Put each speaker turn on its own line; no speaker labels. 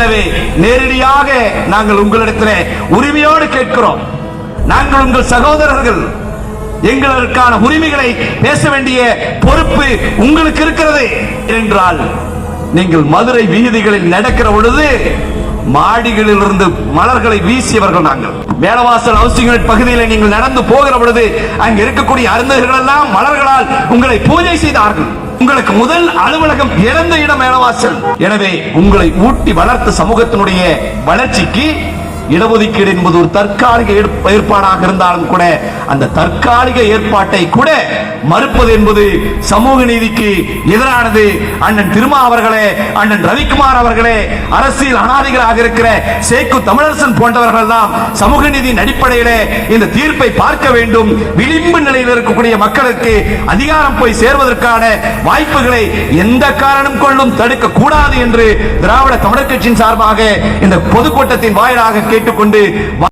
எனவே நேரடியாக நாங்கள் உங்களிடத்தில் உரிமையோடு கேட்கிறோம். நாங்கள் உங்கள் சகோதரர்கள் எங்களுக்கான உரிமைகளை பேச வேண்டிய பொறுப்பு உங்களுக்கு இருக்கிறது என்றால் நீங்கள் மதுரை வீதிகளில் நடக்கிற பொழுது மாடிகளில் இருந்து மலர்களை வீசியவர்கள் நாங்கள். மேலவாசல் ஹவுசிங் பகுதியில் நீங்கள் நடந்து போகிற பொழுது அங்கு இருக்கக்கூடிய அருந்தர்கள் எல்லாம் மலர்களால் உங்களை பூஜை செய்தார்கள். உங்களுக்கு முதல் அலுவலகம் இறந்த இடம் மேலவாசல் எனவே உங்களை ஊட்டி வளர்த்த சமூகத்தினுடைய வளர்ச்சிக்கு இடஒதுக்கீடு என்பது ஒரு தற்காலிக ஏற்பாடாக இருந்தாலும் கூட அந்த தற்காலிக ஏற்பாட்டை கூட மறுப்பது என்பது சமூக நீதிக்கு எதிரானது. அண்ணன் திருமா அவர்களே அண்ணன் ரவிக்குமார் அவர்களே அரசியல் அனாதிகளாக இருக்கிற சேக்கு தமிழரசன் போன்றவர்கள் தான் சமூக நீதியின் அடிப்படையிலே இந்த தீர்ப்பை பார்க்க வேண்டும். விளிம்பு நிலையில் இருக்கக்கூடிய மக்களுக்கு அதிகாரம் போய் சேர்வதற்கான வாய்ப்புகளை எந்த காரணம் கொண்டும் தடுக்க கூடாது என்று திராவிட தமிழர் கட்சியின் சார்பாக இந்த பொதுக்கூட்டத்தின் வாயிலாக கேட்டுக்கொண்டு